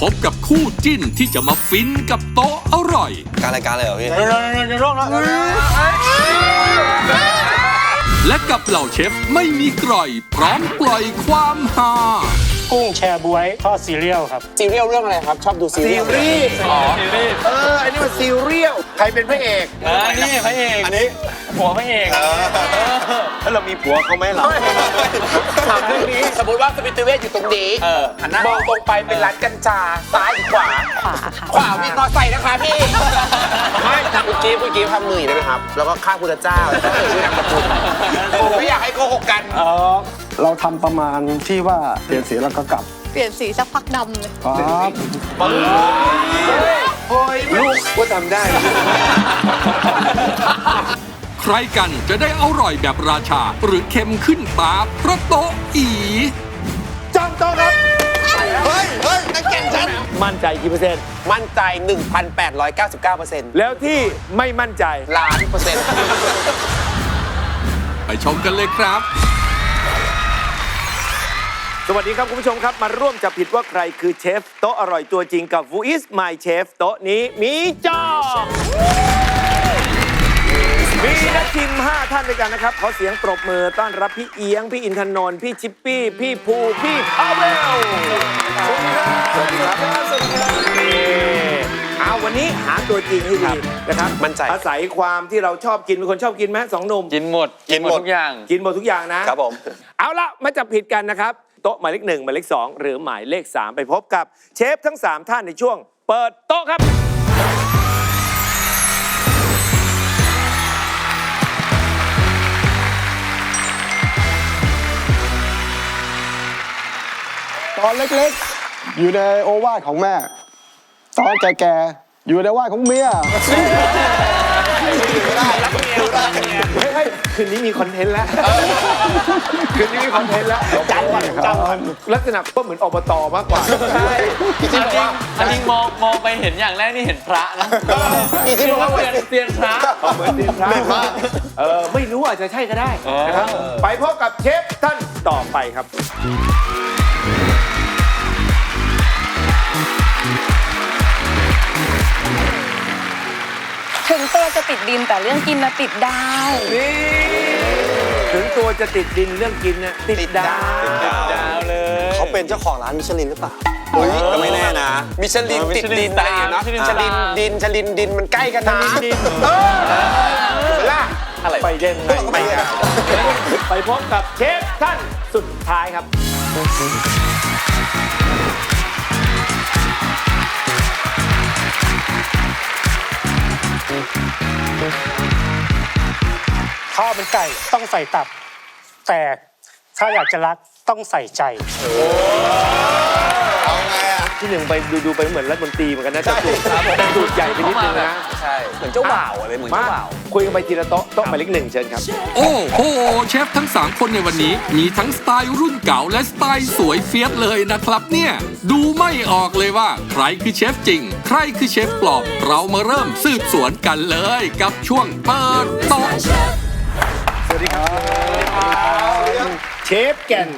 คืนนี้พบกับคู่จิ้นที่จะมาฟินกับโต๊ะอร่อยการรายการเลยเหรอพี่ และกับเหล่าเชฟไม่มีกร่อย พร้อมปล่อยความฮากุ้งแชร์บวยทอดซีเรียลครับ ซีเรียลเรื่องอะไรครับ ชอบดูซีเรียลรีส์เอออันนี้มันซีเรียลใครเป็นพระเอก อันนี้พระเอก อันนี้ หัวพระเอกแล้วเรามีผัวเขาไหมเราถามเรื่องนี้สมมติว่าสปิติเวชอยู่ตรงนี้มองตรงไปเป็นร้านกัญชาซ้ายหรือขวา ขวาค่ะ ขวาวิ่งมอไซค์นะคะพี่ไม่เมื่อกี้เมื่อกี้ทำมือได้ไหมครับ แล้วก็ข้างพุทธเจ้าแล้วก็เอ่ยชื่อนามสกุลผมไม่อยากให้โกหกกันเราทำประมาณที่ว่าเปลี่ยนสีแล้วก็กลับ เปลี่ยนสีสักพักดำเลยครับลูกก็ทำได้ ใครกันจะได้อร่อยแบบราชา หรือเค็มขึ้นตาเพราะโต๊ะอีจ้องโต๊ะครับ เฮ้ย เฮ้ยนักแข่งฉัน มั่นใจกี่เปอร์เซ็นต์ มั่นใจ 1,899%แล้วที่ไม่มั่นใจล้านเปอร์เซ็นต์ ไปชมกันเลยครับ สวัสดีครับ คุณผู้ชมครับ มาร่วมจับผิดว่าใครคือเชฟ โต๊ะอร่อยตัวจริงกับ Who is my chef โต๊ะนี้มีจอ มีนักชิม 5 ท่านด้วยกันนะครับ ขอเสียงปรบมือต้อนรับพี่เอียง พี่อินทนนท์พี่ชิปปี้ พี่ภู พี่พาเวลสวัสดีครับสวัสดีครับสวัสดีครับเอาวันนี้หาตัวจริงให้ดีนะครับมั่นใจ อาศัยความที่เราชอบกินเป็นคนชอบกินไหมสองหนุ่มกินหมดกินหมดทุกอย่าง กินหมดทุกอย่างนะครับผม เอาละมาจับผิดกันนะครับ โต๊ะหมายเลขหนึ่งหมายเลขสองหรือหมายเลขสามไปพบกับเชฟทั้ง3ท่านในช่วง เปิดโต๊ะครับ ตอนเล็กๆ อยู่ในโอวาทของแม่ ตอนแก่ๆ อยู่ในโอวาทของเมียเฮ้ยเฮ้ยคืนนี้มีคอนเทนต์แล้ว คืนนี้มีคอนเทนต์แล้วจำก่อนจำก่อนลักษณะก็เหมือนอบตมากกว่า ใช่จริงจริงอันนี้มองมองไปเห็นอย่างแรกนี่เห็นพระนะอีกที่บอกว่าเตียนเตียนพระเหมือนเรียนพระเออไม่รู้อาจจะใช่ก็ได้นะครับไปพบกับเชฟท่านต่อไปครับ ถึงตัวจะติดดินแต่เรื่องกินนะติดได้ นี่ถึงตัวจะติดดินเรื่องกินนะติดดาวดาวเลย เขาเป็นเจ้าของร้านมิชลินหรือเปล่าเฮ้ยก็ไม่แน่นะ มิชลินติดดินอะไรอย่างเงี้ยนาะมิชลิลินดินชลินดินมันใกล้กันนะดินเออล่ะไปเด่นไงไปกันไปพบกับเชฟท่านสุดท้ายครับ ข้าวเป็นไก่ต้องใส่ตับ แต่ถ้าอยากจะรักต้องใส่ใจที่หนึ่งไปดูดูไปเหมือนรัฐมนตรีเหมือนกันนะแต่สูตรแต่สูตรใหญ่ไปนิดนึงนะใช่เหมือนเจ้าบ่าวอะไรเหมือนมาเจ้าบ่าว คุยกันไปทีละโต๊ะโต๊ะหมายเลขหนึ่งเชิญครับ โอ้โหเชฟทั้ง 3 คนในวันนี้ มีทั้งสไตล์รุ่นเก่าและสไตล์สวยเฟียสเลยนะครับเนี่ย ดูไม่ออกเลยว่า ใครคือเชฟจริง ใครคือเชฟปลอมเรามาเริ่มสืบสวนกันเลย กับช่วงเปิดโต๊ะ เชฟแก่น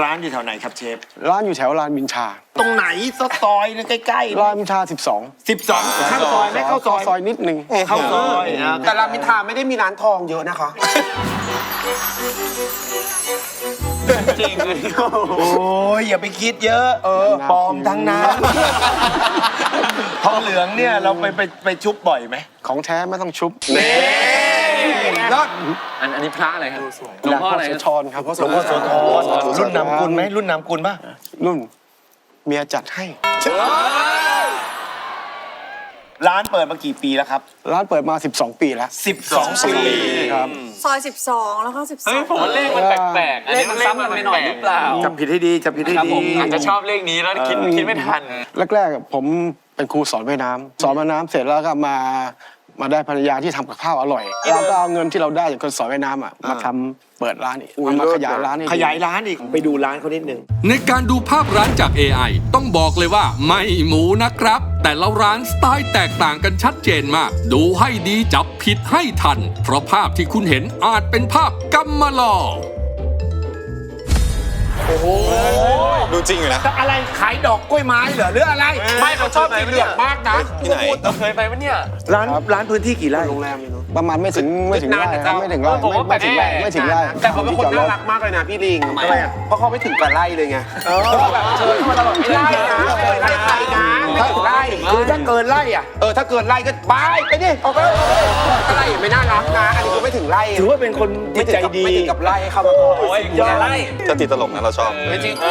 ร้านอยู่แถวไหนครับเชฟ ร้านอยู่แถวรานมินชา ตรงไหนซซอยนะใกล้รานมินชา 12 12 ข้างซอยไหมเข้าซอย ซอยนิดนึงเข้าซอยนะแต่รามอินทราไม่ได้มีร้านทองเยอะนะคะ จริงโอ้ยอย่าไปคิดเยอะ เออปลอมทั้งนั้นทองเหลืองเนี่ยเราไปไปไปชุบบ่อยไหมของแท้ไม่ต้องชุบแล้วอันอันนี้พระอะไรครับหลวงพ่ออะไรโสครับธรครับหลวงพ่อโสธรรุ่นนำกุลไหมรุ่นนำกุลป่ะรุ่นเมียจัดให้ ร้านเปิดมากี่ปีแล้วครับ ร้านเปิดมา 12 ปีแล้ว 12 ปีครับ ซอย 12 แล้วก็เฮ้ยผมว่าเลขมันแปลกๆอันนี้มันซ้ำกันไปหน่อยหรือเปล่าจำผิดให้ดีจำผิดให้ครับดีผมอาจจะชอบเลขนี้แล้วคิดคิดไม่ทัน แรกๆอะผมเป็นครูสอนว่ายน้ำสอนว่ายน้ำเสร็จแล้วก็มา มาได้ภรรยาที่ทำกับข้าวอร่อย เราก็เอาเงินที่เราได้จากคนสอนว่ายน้ำอะมาทำเปิดร้านอีกมาขยายร้านอีกขยายร้านอีกไปดูร้านเขานิดนึง ในการดูภาพร้านจาก AI ต้องบอกเลยว่าไม่หมูนะครับ แต่ละร้านสไตล์แตกต่างกันชัดเจนมาก ดูให้ดีจับผิดให้ทัน เพราะภาพที่คุณเห็นอาจเป็นภาพกำมะลอ ดูจริงอยู่นะอะไรขายดอกกล้วยไม้เหรอหรืออะไร ไม่เขาชอบสีเหลืองมากนะที่ไหนร้านร้านพื้นที่กี่ไร่โรงแรมไม่รู้ ประมาณไม่ถึงไม่ถึงไร่นานนะครับเจ้าไม่ถึงไร่ผมว่าไม่ถึงไร่แปลกๆไม่ถึงไร่แต่เขาเป็นคนที่จอดรน่าถรักมากเลยนะพี่ลิงทำไมอะเพราะเขาไม่ถึงกับไล่เลยไงแบบเชิญเขามาตลอดไม่ได้นะไม่ได้ใครนะไม่ถึงไล่คือถ้าเกินไร่อะเออถ้าเกินไล่ก็บายไปดิออกไปก็ไล่ไม่น่ารักนะอันนี้ก็ไม่ถึงไล่ถือว่าเป็นคนจิไม่ตถึงใจกับดีไม่ถึงกับไล่เข้ามาก่อนยอดไร่จะติดตลกนะเราชอบไม่จริงเ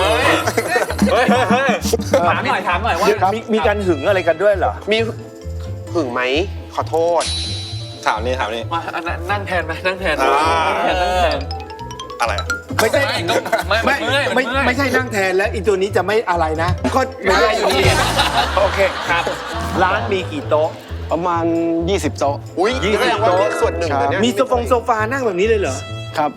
อ้ยถามหน่อยถามหน่อยว่ามีมีการหึงอะไรกันด้วยเหรอมีหึงไหมขอโทษ ถามนี่ถามนี่ มาอันนั้นนั่งแทนไหมนั่งแทนอ่า นั่งแทนอะไรอะไม่ใช่ไม่ไม่เมื่อยไม่เมื่อย ไม่ใช่นั่งแทนแล้วอีตัวนี้จะไม่อะไรนะ ก็ไม่ได้อยู่ดีโอเคครับ ร้านมีกี่โต๊ะ ประมาณ 20 โต๊ะ อุ้ยแสดงว่าเป็นส่วนหนึ่งนะเนี่ยมีโซฟงโซฟานั่งแบบนี้เลยเหรอ ครับ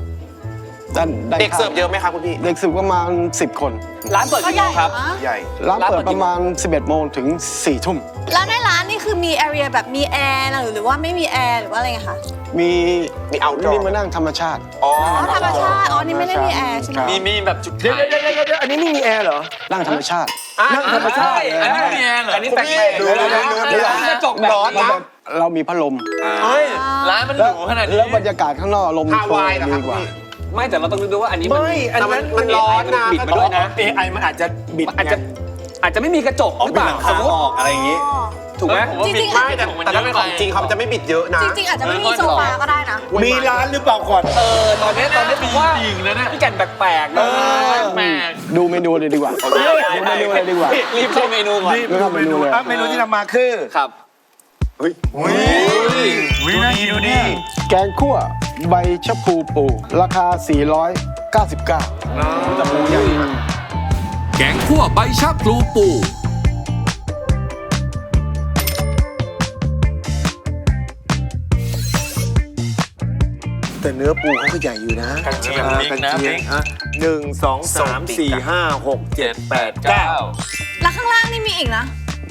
ด้านานเด็กเสิร์ฟเยอะไหมครับคุณพี่ เด็กเสิร์ฟประมาณ 10 คน ร้านเปิดกี่โมงครับ ใหญ่ ร้านเปิดประมาณ 11 โมงถึง 4 ทุ่ม แล้วในร้านนี่คือมีแอเรียแบบมีแอร์หรือว่าไม่มีแอร์หรือว่าอะไรไงคะ มีมี outdoor นี่มานั่งธรรมชาติอ๋ออ๋อ ธรรมชาติ อ๋อ นี่ไม่ได้มีแอร์ใช่ไหมมีมีแบบจุดเดี๋ยวขายเดี๋ยวเดี๋ยวเดี๋ยวอันนี้ไม่มีแอร์เหรอ นั่งธรรมชาติ นั่งธรรมชาติ อันนี้ไม่มีแอร์เหรอ อันนี้แปลกๆดูดูดูดูกระจกร้อนแล้วนะแบบเรามีพัดลมเฮ้ยร้านมันหรูขนาดนี้แล้วบรรยากาศข้างนอกลมฮาโชวายยนะคดีรับกว่าพี่ ไม่แต่เราต้องดูว่าอันนี้ไม่อันนั้นมันร้อนนะบิดมาด้วยนะเอไอมันอาจจะบิดอาจจะอาจจะไม่มีกระจกหรือเปล่าสมมติอะไรอย่างงี้ ถูกไหมจริงๆไม่แต่แต่ถ้าเป็นของจริงเขาจะไม่บิดเยอะนะจริงๆอาจจะไม่มีโซฟาก็ได้นะ มีร้านหรือเปล่าก่อนเออตอนนี้ตอนนี้ผมว่าจริงนะเนี่ยพี่แก่นแปลกๆนะแปลกดูเมนูเลยดีกว่าดูเมนูเลยดีกว่าๆรีบเข้าเมนูก่อนรีบเริ่ดูมเมเมนูนูเลยอะเมนูที่นำมาคือครับวินาทีดูดีแกงคั่ว ใบชะพูปูราคา 499แกงคั่วใบชะพลูปู แต่เนื้อปูเขาก็ใหญ่อยู่นะกันเชียงอ่าพริกกันนะเชียงอะหนึ่งสองสามสี่ห้าหกเจ็ดแปดเก้าแล้วข้างล่างนี่มีอีกนะ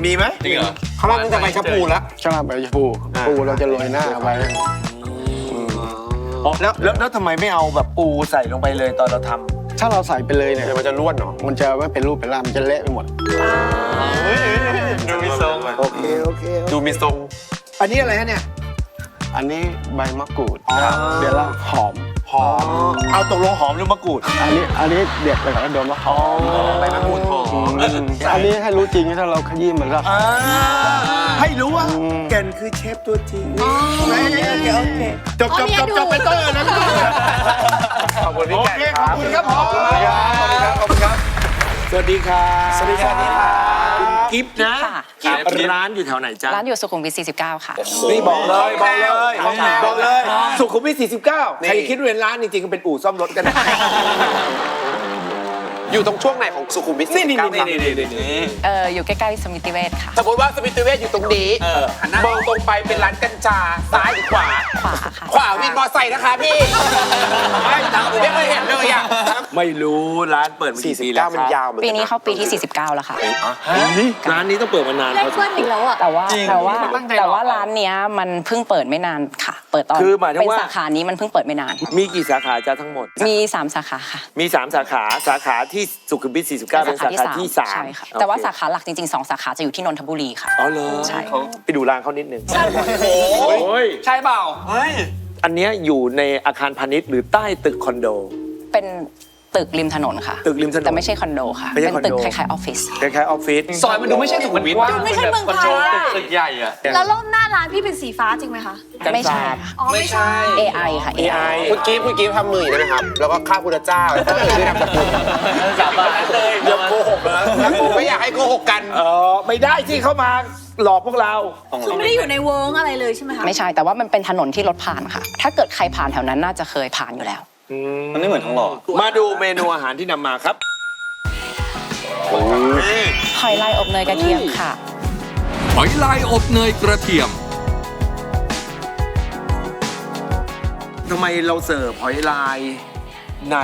มีไหมจริงเหรอ ข้างล่างนี่จะไปชะพูแล้วชาใบชะพูปูเราจะโรยหน้าไว้อ๋อ แล้วแล้วแล้วทำไมไม่เอาแบบปูใส่ลงไปเลยตอนเราทถ้าเราใส่ไปเลยเนี่ย เดี๋ยวมันจะล้วนเนาะมันจะไม่เป็นรูปเป็นร่างมันจะเละไปหมด ดูมีทรงำโอเค โอเค ดูมีทรง อันนี้อะไรฮะเนี่ย อันนี้ใบมะกรูดเดี๋ยวละหอมหอมเอาตกลงหอมหรือมะกรูดอันนี้อันนี้เด็ดไปก่อนแล้วโดนว่าหอมใบมะกรูดหอมอืมอันนี้ให้รู้จริงถ้าเราขยี้มันแล้วอ่า ให้รู้ว่าอืมแก่นคือเชฟตัวจริงโอเคโอเคจบจบอ๋อเนี่ยจบจบดูไปต้นเลยนะขอบคุณพี่โอแก่เคขอบคุณครับผมขอบคุณครับ ขอบคุณครับ สวัสดีครับสวัสดีครับคุณกิฟต์นะค่ะ กิฟต์ร้านอยู่แถวไหนจ๊ะร้านอยู่สุขุมวิท49 ค่ะ นี่บอกเลยบอกเลยบอกเลยสุขุมวิท49 ใครคิดว่าเป็นร้านจริงๆก็เป็นอู่ซ่อมรถกันนะ อยู่ตรงช่วงไหนของสุขุมวิทนี่นี่49นี่นี่นี่นี่เอออยู่ใกล้ๆสมิติเวชค่ะ สมมติว่าสมิติเวชอยู่ตรงนี้มองตรงไปเป็นร้านกัญชาซ้ายหรือขวา ขวาค่ะ ขวาวินมอไซค์นะคะพี่ไม่ไม่เคยเห็นเลยอะไม่รู้ร้านเปิดมากี่ปีแล้ว49มันยาวเหมือนปีกันนี้เข้าปีที่ 49 แล้วค่ะร้านนี้ต้องเปิดมานานเลขเบิ้ลอีกแล้วอะแต่ว่าแต่ว่าตั้งใจแต่หรอว่าร้านเนี้ยมันเพิ่งเปิดไม่นานค่ะเปิดตอนคือหมายถึงเป็นว่า สาขานี้มันเพิ่งเปิดไม่นาน มีกี่สาขาจ้าทั้งหมด มี 3 สาขาค่ะมี 3 สาขาสาขาที่สุขุมวิท49 เป็นสาขาที่ใช่ค่ะ3แต่ว่าสาขาหลักจริงๆ 2 สาขาจะอยู่ที่นนทบุรีค่ะ อ๋อเลยใช่ไปดูร้านเขานิดนึง โอ้โอ้ยใช่เปล่าเฮ้ยอันเนี้ยอยู่ในอาคารพาณิชย์หรือใต้ตึกคอนโด เป็น ตึกริมถนนค่ะ ตึกริมถนนแต่ไม่ใช่คอนโดค่ะ ไม่ใช่เป็นตึกคอนโดคล้ายๆออฟฟิศ คล้ายๆออฟฟิศ ซอยมันดูไม่ใช่สุขุมวิทดูไม่ใช่เมืองไทยอะตึกใหญ่อะแล้วรอบหน้าร้านพี่เป็นสีฟ้าจริงไหมคะ ไม่ใช่ค่ะ อ๋อไม่ใช่ AI ค่ะ AI คุณกีฟคุณกีฟทำมืออย่างนี้ได้ไหมครับ แล้วก็ข้าพุทธเจ้าแล้วก็เอ่ยชื่อนามสกุลสาบานเลยอย่าโกหกนะแล้วผมไม่อยากให้โกหกกัน เออไม่ได้ที่เขามาหลอกพวกเรา คือไม่ได้อยู่ในเวิร์กอะไรเลยใช่ไหมคะ ไม่ใช่แต่ว่ามันเป็นถนนที่รถผ่านค่ะ ถ้าเกิดใครผ่านแถวนั้นน่าจะเคยผ่านอยู่แล้ว มันไม่เหมือนทองหล่อมาดูเมนูอาหารที่นำมาครับหอยลายอบเนยกระเทียมค่ะ หอยลายอบเนยกระเทียมทำไมเราเสิร์ฟหอยลายใน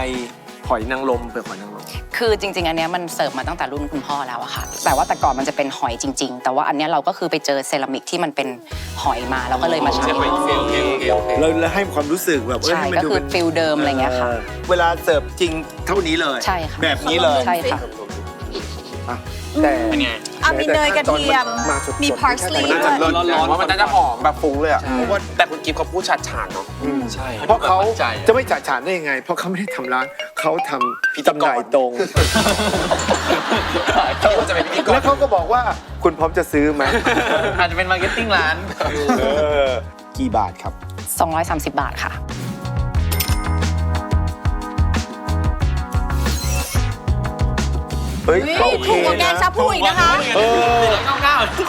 หอยนางรมเป็นหอยนางรม คือจริง ๆ อันเนี้ยมันเสิร์ฟมาตั้งแต่รุ่นคุณพ่อแล้วอะค่ะ แต่ว่าแต่ก่อนมันจะเป็นหอยจริง ๆ แต่ว่าอันเนี้ยเราก็คือไปเจอเซรามิกที่มันเป็นหอยมาเราก็เลยมาใช้ เราเราให้ความรู้สึกแบบเอ้ยใช่ให้มันก็ดูคือเป็นฟิลเดิมอะไรเงี้ยค่ะเออเวลาเสิร์ฟจริงเท่านี้เลย ใช่ค่ะแบบนี้เลย ใช่ค่ะ แต่อะมีเนยกระเทียมมาสดๆมี parsley มันน่าจะด้วยเลิศร้อนๆว่ามันน่าจะหอมแบบฟุ้งเลยอะเพราะว่าแต่คุณกิฟต์เขาพูดชัดฉานเนาะใช่เพราะเขามั่นใจจะไม่จัดฉานได้ยังไง เพราะเขาไม่ได้ทำร้านเขาทำจำหน่ายตรงเขาจะเป็นพิธีกรแล้วเขาก็บอกว่าคุณพร้อมจะซื้อไหมอาจจะเป็นมาร์เก็ตติ้งร้านเออกี่บาทครับ 230 บาทค่ะ เฮ้ยเฮ้ยก็โอเคถูกกว่าแกงนะ ชาพูอีกนะคะ เออ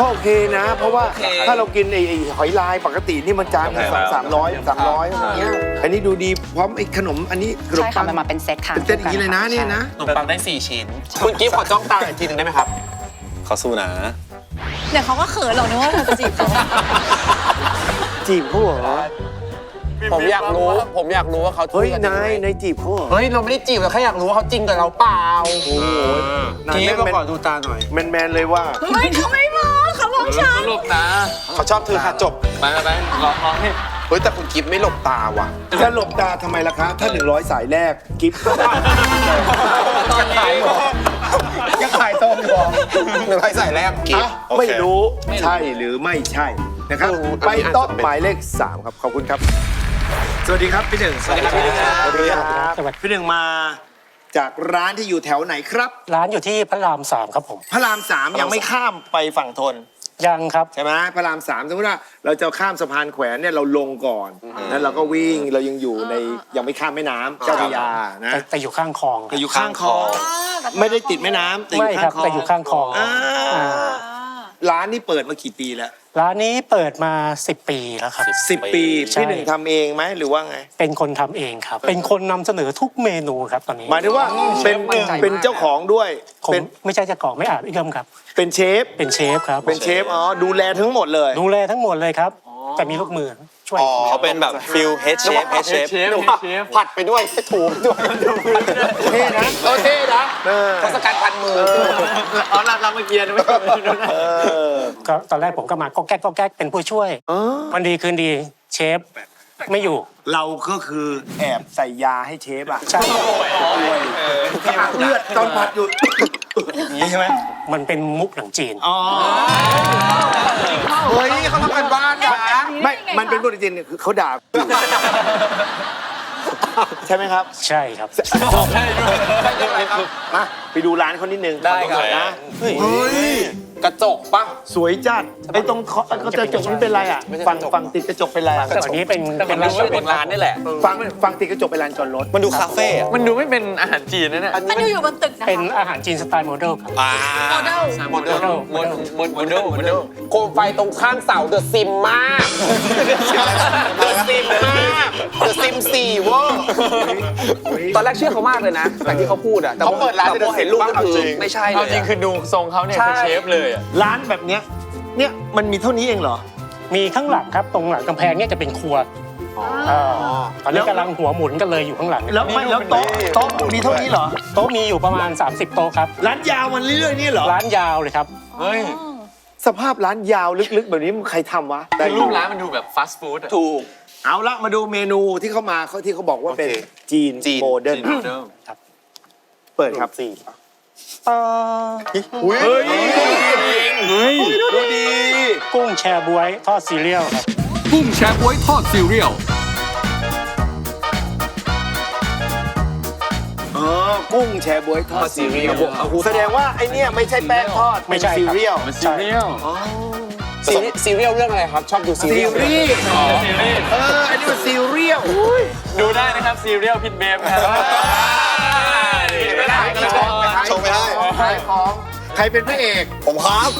ก็โอเคนะ เพราะว่าถ้าเรากินไอ้ไอ้หอยลายปกตินี่มันจานละสามสามร้อยสามร้อยอย่างเงี้ยอันนี้ดูดีพร้อมไอ้ขนมอันนี้ขนมใช่ปัค่ะงมันมาเป็นเซตค่ะเป็นเส้นอย่างนี้เลยนะเนี่ยนะ ขนมปังได้ 4 ชิ้น คุณกิฟต์ขอจ้องตาอีกทีหนึ่งได้ไหมครับ เขาสู้นะเดี๋ยวเขาก็เขินหรอกนึกว่าเราจะจีบเขาจีบเขาเหรอ ผมอยากรู้ ผมอยากรู้ว่าเขาเฮ้ยกันนายงไงนายจีบเขาเหรอ เฮ้ย เราไม่ได้จีบเราแค่อยากรู้ว่าเขาจริงกับเราเปล่าโอ้โหนายกิฟแม่ต์นขอดูตาหน่อย แมนแมนๆเลยว่า เฮ้ยเขาไม่มองเขามองฉันหลบนะเขาชอบถือค่ะจบไปไปไปลองลองให้เฮ้ย แต่คุณกิฟต์ไม่หลบตาว่ะจะหลบตาทำไมล่ะคะ ถ้า 100 สายแรกกิฟต์ตอนขายหรอยังขายตรงอยู่หรอหนึ่งร้อยใส่แรกกิฟต์โอเคไม่รู้ใช่หรือไม่ใช่นะครับไม่รู้ไปอันนี้อาจจะโต๊ะเป็นหมายเลข 3 ครับ ขอบคุณครับ สวัสดีครับพี่หนึ่งสวัสดีครับพี่หนึ่งครับสวัสดีครับสวัสดีพี่หนึ่งมา จากร้านที่อยู่แถวไหนครับ ร้านอยู่ที่พระรามสามครับผม พระรามสามยังไม่ข้ามไปฝั่งทนยังครับใช่ไหมพระรามสามสมมติว่าเราจะข้ามสะพานแขวนเนี่ยเราลงก่อนแล้วเราก็วิ่งเรายังอยู่ในยังไม่ข้ามแม่น้ำเจ้าพระยานะแต่แต่อยู่ข้างคลองแต่อยู่ข้างคลอง ไม่ได้ติดแม่น้ำแต่อไม่ยู่คข้ารังบคลองแต่อยู่ข้างคลองอ่าอ่าร้านนี้เปิดมากี่ปีแล้ว ร้านนี้เปิดมา 10 ปีแล้วครับ สิบปี ใช่ พี่หนึ่งทำเองไหมหรือว่าไงเป็นคนทำเองครับ เป็นคนนำเสนอทุกเมนูครับตอนนี้หมายถึงว่าเป็นมั่นใจมาก เป็นเจ้าของด้วย ผมเป็นไม่ใช่เจะของไม่อาบเอื้อมครับ เป็นเชฟ เป็นเชฟครับเป็นเชฟอ๋อดูแลทั้งหมดเลยดูแลทั้งหมดเลยครับ แต่มีลูกมือช่วยเขาเป็นแบบฟิลเฮดเชฟเฮดเชฟเชฟเชฟผัดไปด้วยถูไปด้วยเท่นะเออเท่นะเออทศกัณฐ์พันมืออ๋อเราเราเมื่อกี้นะไม่ใช่เออ ก็ตอนแรกผมก็มาก็แก๊กก็แก๊กเป็นผู้ช่วยเออ วันดีคืนดีเชฟไม่อยู่ เราก็คือแอบใส่ยาให้เชฟอะใช่ เลือดตอนผัดอยู่ อย่างนี้ใช่ไหมมันเป็นมุกหนังจีน อ๋อเฮ้ยเขาทำกันบ้านนะไม่ มันเป็นบทจริงๆเนี่ยคือเขาด่า ใช่ไหมครับ ใช่ครับ มา ไปดูร้านเขานิดนึงได้ครับนะ เฮ้ย กระจกปะ สวยจัดไอ้ตรงเคาะกระจกนี่เป็นไรอะไม่ใช่ฝั่งกระจกฝั่งติดกระจกเป็นไรอะอันนี้เป็นแต่มันเป็นดูว่าเป็นร้านนี่แหละฝั่งฝั่งติดกระจกเป็นลานจอดรถมันดูคาเฟ่อะมันดูไม่เป็นอาหารจีนนะเนี่ย มันอยู่อยู่บนตึกนะคะเป็นอาหารจีนสไตล์โมเดลครับ อ่าโมเดลโมเดลโมเดลโมเดลโมเดลโคมไฟตรงข้างเสาเดอะซิมมากเดอะซิมมากเดอะซิมสี่เวอร์ตอนแรกเชื่อเขามากเลยนะแต่ที่เขาพูดอะเขาเปิดร้านแต่พอเห็นรูปก็คือไม่ใช่เลเอายจริงคือดูทรงเขาเนี่ยคือเชฟเลยอะร้านแบบเนี้ยเนี่ยมันมีเท่านี้เองเหรอ มีข้างหลังครับตรงหลังกำแพงเนี่ยจะเป็นครัวาตอนนี้กำลังหัวหมุนกันเลยอยู่ข้างหลังแล้วไม่แล้วโต๊ะโต๊ะมีเท่านี้เหรอ โต๊ะมีอยู่ประมาณ 30 โต๊ะครับ ร้านยาวมันเรื่อยๆนี่เหรอ ร้านยาวเลยครับ เฮ้ย สภาพร้านยาวลึกๆ แบบนี้ใครทำวะคือรูปร้านมันดูแบบฟาสต์ฟู้ดอะถูก เอาละมาดูเมนูที่เขามาเขาที่เขาบอกว่าเป็นจีนจีนโมเดิร์นโมเดลเปิดครับสี่ เอ่อเฮ้ยเฮ้ยดูดีกุ้งแชร์บวยทอดซีเรียลครับกุ้งแชร์บ๊วยทอดซีเรียลเออกุ้งแชร์บวยทอดซีเรียลแสดงว่าไอเนี่ยไม่ใช่แป้งทอดไม่ใช่เป็นครับซีเรียลมันซีเรียลซีรีส์ซีเรียลเรื่องอะไรครับ ชอบดูซีซีเรียลรีส์ซีรีส์เอออันนี้มันซีเรียลดูได้นะครับซีเรียลพิทเบฟนะครับ งไม่ได้ใครเป็นพระเอก ผมครับ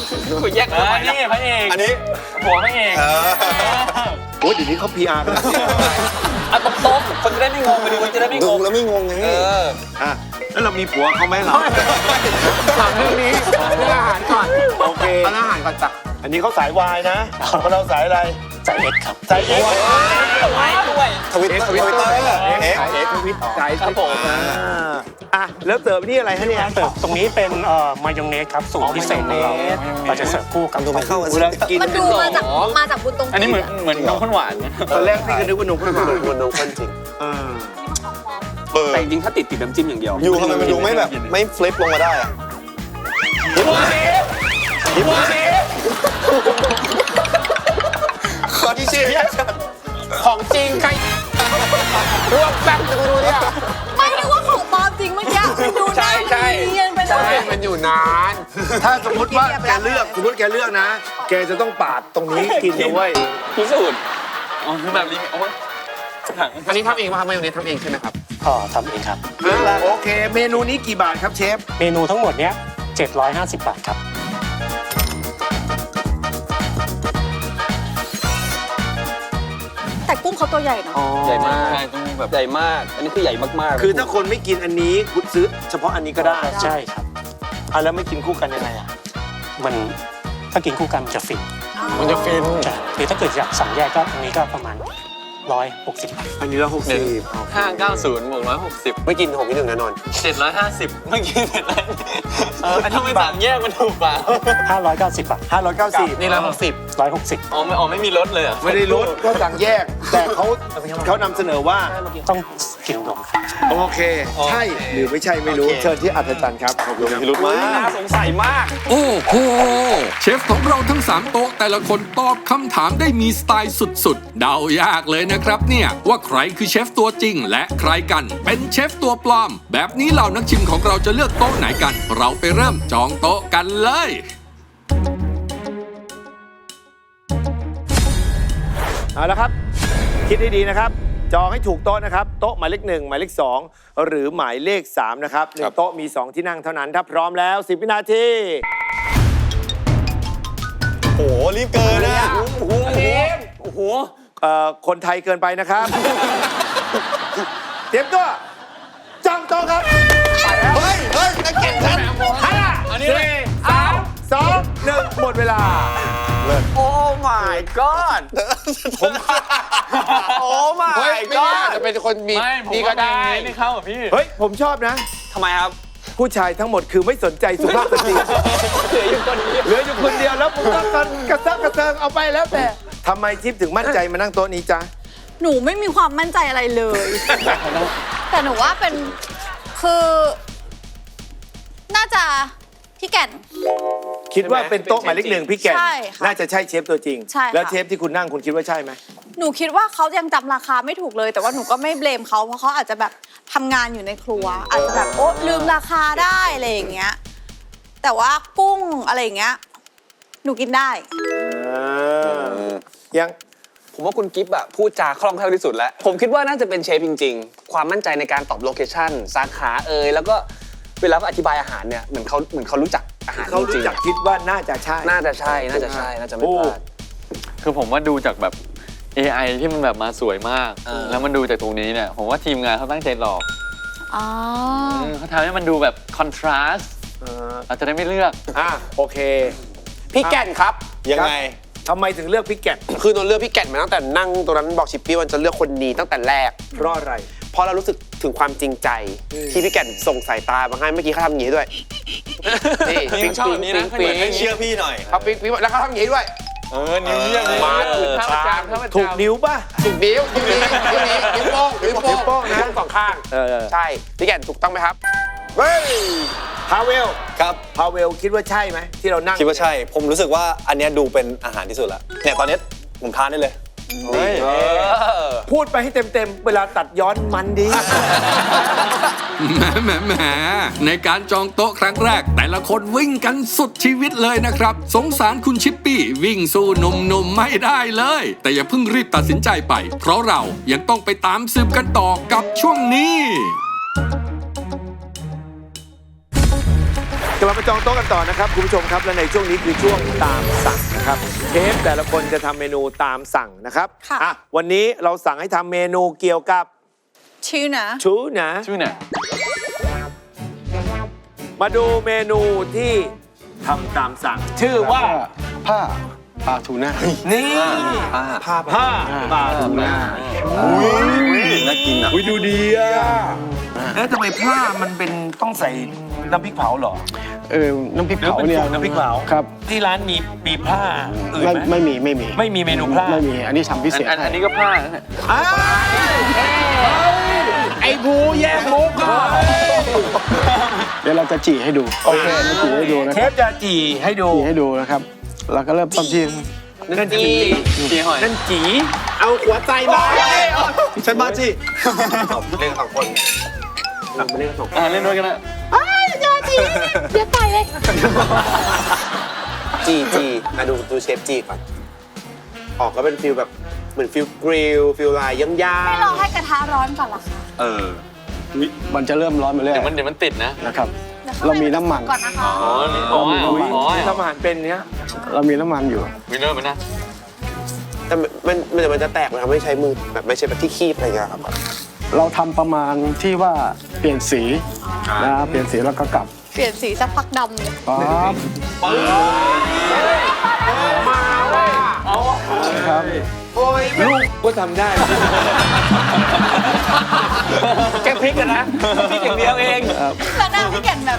คุณแยกเออนี่พระเอกอันนี้หัวพระเอกเออโอ้ยเดี๋ยวนี้เขา PR กันเอาตรงๆคนจะได้ไม่งงไปดูคนจะได้ไม่งดูงแล้วไม่งงไงอะแล้วเรามีผัวเขาไหมเราถามเรื่องนี้เรื่องอาหารก่อนโอเคเอาอาหารก่อนจ้ะอันนี้เขาสายวายนะพวกเราสายอะไร ใจเอ็ดครับสายเอ็กซ์ทวิตเตอร์ทวิตเตอร์เอ็กเอ็กทวิตสายครับผมอะแล้วเติมนี่อะไรฮะเนี่ยเสิร์ฟตรงนี้เป็นเอ่อมายองเนสครับสูตรพิเศษของเราเราจะเสิร์ฟคู่กับทำตัวไม่เข้ากันกินมันดูมาจากมาจากบุญตรงอันนี้เหมือนเหมือนน้องข้นหวานตอนแรกพี่ก็นึกว่านุ่มคนหวานมันดูคนจริงเออเออแต่จริงถ้าติดติดน้ำจิ้มอย่างเดียวอยู่ทำไมมันดูไม่แบบไม่ฟลิปลงมาได้อะขอที่ เชียร์ของจริงใครรวมแป๊บจะดูเนี่ยไม่นึกว่าของปลอมจริงเมื่อกี้มันดูหน้ามันเนียนไปเลใช่ยมันอยู่นานถ้าสมมติว่าแกเลือกสมมติแกเลือกนะ แกจะต้องปาดตรงนี้กินนะเว้ยพิสูจน์อ๋อคือแบบลิมิตโอ้ยถังอันนี้ทำเองป่ะครับไม่วันนี้ทำเองใช่ไหมครับก็ทำเองครับ โอเค เมนูนี้กี่บาทครับเชฟ เมนูทั้งหมดเนี้ย750 บาทครับ แต่กุ้งเขาตัวใหญ่เนาะใหญ่มาก ใช่ต้องแบบ ใหญ่มาก อันนี้คือใหญ่มากๆคือถ้าคนไม่กินอันนี้คุณซื้อเฉพาะอันนี้ก็ได้ใช่ครับอะแล้วไม่กินคู่กันยังไงอะมันถ้ากินคู่กันมันจะฟินมันจะฟินใช่หรือถ้าเกิดอยากสั่งแยกก็อันนี้ก็ประมาณ 160บาทอันนี้ละหกสิบห้าเก้าศูนย์บวกร้อยหกสิบไม่กินหกที่หนึ่งแน่นอนเจ็ดร้อยห้าสิบเมื่อกี้เจ็ดร้อยเออทำไมสั่งแยกมันถูกกว่า590บาทห้าร้อยเก้าสิบนี่ร้อยหกสิบ160อ๋อไม่อ๋อไม่มีลดเลยเหรอไม่ได้ลดก็สั่งแยก แต่เขาเขานำเสนอว่าต้องกินนมครับโอเค ใช่หรือไม่ใช่ไม่รู้เชิญที่อัศจรรย์ครับขอบคุณครับพิรุธมากน่าสงสัยมาก โอ้โหเชฟของเราทั้ง 3 โต๊ะแต่ละคนตอบคำถามได้มีสไตล์สุดๆ เดายากเลยนะครับเนี่ยว่าใครคือเชฟตัวจริง และใครกันเป็นเชฟตัวปลอม แบบนี้เหล่านักชิมของเราจะเลือกโต๊ะไหนกัน เราไปเริ่มจองโต๊ะกันเลยเอาละครับ คิดให้ดีนะครับ จองให้ถูกโต๊ะนะครับ โต๊ะหมายเลขหนึ่งหมายเลขสองหรือหมายเลขสามนะครับหนึ่งโต๊ะมีสองที่นั่งเท่านั้น ถ้าพร้อมแล้ว10วินาทีโอ้โหรีบเกินนะโอ้โห เอ่อคนไทยเกินไปนะครับ เตรียมตัวจองโต๊ะครับเฮ้ยเฮ้ยนักเก็ตฉันห้าอันนี้สี่สามสองหนึ่งหมดเวลา โอ้ my god โอ้ my god จะเป็นคนมีไม่ผมนี่ว่าก็ได้ เพลงนี้นี่เข้ากับพี่ เฮ้ย ผมชอบนะ ทำไมครับ ผู้ชายทั้งหมดคือไม่สนใจสุภาพสตรีเหลืออยู่คนเดียวแล้วผมก็กันกระเซาะกระเซิงเอาไปแล้วแต่ ทำไมทิพย์ถึงมั่นใจมานั่งโต๊ะนี้จ๊ะ หนูไม่มีความมั่นใจอะไรเลย แต่หนูว่าเป็นคือ น่าจะพี่แก่น คิดว่าเป็นโต๊ะหมายเลขหนึ่งพี่แก่นใช่ค่ะน่าจะใช่เชฟตัวจริง ใช่ค่ะ แล้วเชฟที่คุณนั่งคุณคิดว่าใช่ไหมหนูคิดว่าเขายังจำราคาไม่ถูกเลย แต่ว่าหนูก็ไม่เบลมเขาเพราะเขาอาจจะแบบทำงานอยู่ในครัว อาจจะแบบโอ๊ะลืมราคาได้อะไรอย่างเงี้ยแต่ว่ากุ้งอะไรอย่างเงี้ย หนูกินได้ ยัง ผมว่าคุณกิฟต์อะพูดจาคล่องแคล่วที่สุดแล้ว ผมคิดว่าน่าจะเป็นเชฟจริง ๆ ความมั่นใจในการตอบโลเคชั่นสาขาเอยแล้วก็เวลาเขาอธิบายอาหารเนี่ยเหมือนเขาเหมือนเขารู้จักอาหารเขาจรู้ริงจักคิดว่าน่าจะใช่ ๆน่าจะใช่น่าจะใช่น่าจะไม่พลาด คือผมว่าดูจากแบบ AI ที่มันแบบมาสวยมาก เออ แล้วมันดูจากตรงนี้เนี่ย ผมว่าทีมงานเขาตั้งใจหลอกอ๋อเออเขาทำให้มันดูแบบคอนทราสต์เราจะได้ไม่เลือก อะโอเค พี่แก่นครับยังไง ทำไมถึงเลือกพี่แก่นคือโดนเลือกพี่แก่นมาตั้งแต่นั่งตรงนั้นบอกชิปปี้วันจะเลือกคนนี้ตั้งแต่แรก เพราะอะไร เพราะเรารู้สึกถึงความจริงใจ ที่พี่แก่นส่งสายตามาให้เมื่อกี้เขาทำอย่างนี้ด้วยนี่พี่ชอบแบบนี้นะปิ๊งให้ปิ๊งเชื่อพี่หน่อยเขาปิ๊งปิ๊งแล้วเขาทำอย่างนี้ด้วยเออนิ้วเยี่ยมมาท่าประจำท่าประจำถูกนิ้วป่ะถูกนิ้วถูกนิ้วนิ้วนี้นิ้วโป้งนิ้วโป้งนิ้วโป้งนะนิ้วสองข้างเออใช่พี่แก่นถูกต้องไหมครับ เฮ้ยพาเวลครับ พาเวลคิดว่าใช่ไหมที่เรานั่งคิดว่าใช่ ผมรู้สึกว่าอันเนี้ยดูเป็นอาหารที่สุดละเนี่ยตอนเนี้ยผมทานได้เลยเฮ้ยพูดไปให้เต็มๆ เวลาตัดย้อนมันดี แหมแหมแหมในการจองโต๊ะครั้งแรก แต่ละคนวิ่งกันสุดชีวิตเลยนะครับ สงสารคุณชิปปี้ วิ่งสู้หนุ่มๆไม่ได้เลย แต่อย่าเพิ่งรีบตัดสินใจไป เพราะเรายังต้องไปตามสืบกันต่อกับช่วงนี้ กลับมาจองโต๊ะกันต่อนะครับคุณผู้ชมครับและในช่วงนี้คือช่วงตามสั่งนะครับเชฟแต่ละคนจะทำเมนูตามสั่งนะครับค่ะ อะวันนี้เราสั่งให้ทำเมนูเกี่ยวกับชื่อนะชูนะชื่อเนี่ยมาดูเมนูที่ทำตามสั่ง ชื่อว่าผ้าปลาทูน่านี่ผ้าผ้าผ้าปลาทูน่าน่ากินอะอุ้ยดูดีอะเอ๊ะทำไมผ้ามันเป็นต้องใส่น้ำพริกเผาเหรอ เออน้ำพริกเผาเนี่ยหรือเป็นสูตรน้ำพริกเผาครับที่ร้านมีมีผ้าอื่นไม่ไหม ไม่มีไม่มีไม่มีเมนูผ้าไม่มีอันนี้ทำพิเศษอันอันนี้ก็พลาดนะเนี่ยอ้าวไอ้บูแย่งมุกอะเดี๋ยวเราจะจี่ให้ดูโอเคจี่ให้ดูนะเชครับฟจะจีให้ดูจี่ให้ดูนะครับเราก็เริ่มต้นที่นั่นจีจีหอยนั่นจีเอาหัวใจมาใช่บ้าจีเล่นกับสองคนอ่าเล่นด้วยกันนะ จีจีมาดูดูเชฟจีก่อน ออกก็เป็นฟิลแบบเหมือนฟิลกริลฟิลลายย่างย่าไม่รอให้กระทะร้อนก่อนเหรอคะเออ มันจะเริ่มร้อนมาเรื่อยเดี๋ยวมันเดี๋ยวมันติดนะ นะครับ ดี๋ยวข้เรามีน้ำมัน ก่อนนะคะอ๋อนี่อ๋ออ๋อทำอาหารเป็นเนี้ยเรามีน้ำมันอยู่ วินเนอร์มันนะ แต่มันมันมันมันจะแตกนะครับไม่ใช้มือแบบไม่ใช่แบบที่คีบอะไรอย่างเงี้ยครับ เราทำประมาณที่ว่าเปลี่ยนสีนะเปลี่ยนสีแล้วก็กลับ เปลี่ยนสีสักพักดำเลยปั๊บครับลูกก็ทำได้แกพริกกันนะพริกอย่างเดียวเองแล้วหน้าพี่แก่นแบบ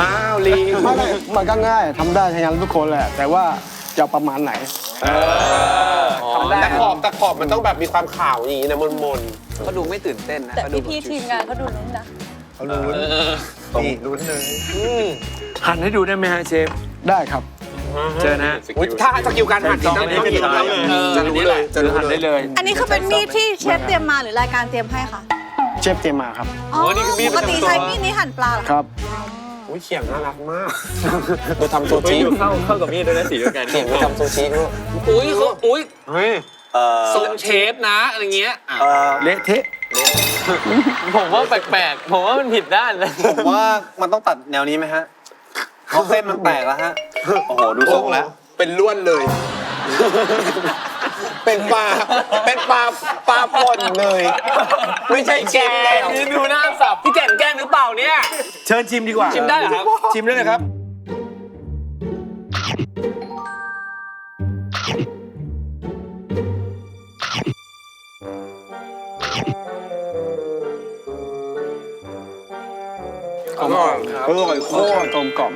อ้าวลีไม่ไม่มันก็ง่ายทำได้ทั้งนั้นทุกคนแหละ แต่ว่าจะเอาประมาณไหนแต่ขอบแต่ขอบมันต้องแบบมีความขาวอย่างนี้นะมนมนเขาดูไม่ตื่นเต้นนะแต่พี่พี่ๆทีมงานเขาดูลุ้นนะนี่ลุ้น เลยหั่นให้ดูได้ไหมฮะเชฟ ได้ครับ เจอนะฮะ อุ๊ยถ้าสกิลการหั่นนี่ต้องต้องเห็นเราเลยจะรู้เลยจะรู้หั่นเลได้ยเลย อันนี้คือเป็นมีดที่เชฟเตรียมมาหรือรายการเตรียมให้คะเชฟเตรียมมาครับ อ๋อปกติใช้มีดนี้หั่นปลาเหรอครับ อุ้ยเขียงน่ารักมากไปทำโซชิเข้าเข้ากับมีดด้วยนะสีเดียวกันเขียงไปทำโซชิด้วยอุ้ยเขาอุ้ยเอ่อทรงเชฟนะอะไรเงี้ยอะเอ่อเละเทะ ผมว่าแปลกๆ ผมว่ามันผิดด้านเลยผมว่ามันต้องตัดแนวนี้ไหมฮะเพราะเส้นมันแตกแล้วฮะ โอ้โห ดูทรงแล้ว เป็นล้วนเลย เป็นปลา เป็นปลาปลาป่นเลย ไม่ใช่แกงนี่ดูหน้าสับ พี่แก่นแกล้งหรือเปล่าเนี่ย เชิญชิมดีกว่า ชิมได้เหรอครับ ชิมได้เลยครับ ร่อยอร่อยโคตรกลมกล่อม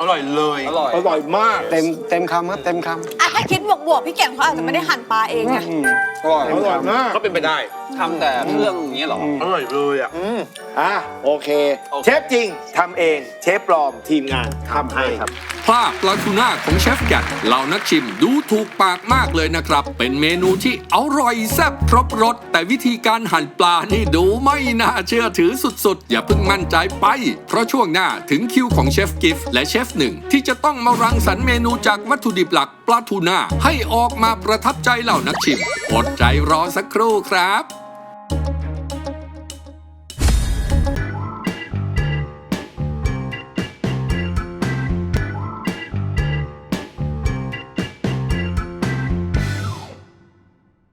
อร่อยเลย อร่อย อร่อยมาก เต็มเต็มคำครับเต็มคอะถ้าคิดบวกบวกๆ พี่แก่นเขาอาจจะไม่ได้หั่นปลาเองไงำอืมอร่อยอร่อยมาก ก็เป็นไปได้ทำแต่เครื่องอย่างเงี้ยเหรอ อร่อยเลยอะ อะโอเคเชฟจริงทำเอง เชฟปลอมทีมงานทำให้ครับภาพปลาทูน่าของเชฟแกะเหล่านักชิมดูถูกปากมากเลยนะครับ เป็นเมนูที่อร่อยแซ่บครบรสแต่วิธีการหั่นปลานี่ดูไม่น่าเชื่อถือสุดๆ อย่าเพิ่งมั่นใจไป เพราะช่วงหน้าถึงคิวของเชฟกิฟต์และเชฟหนึ่งที่จะต้องมารังสรรค์เมนูจากวัตถุดิบหลักปลาทูน่าให้ออกมาประทับใจเหล่านักชิมอดใจรอสักครู่ครับ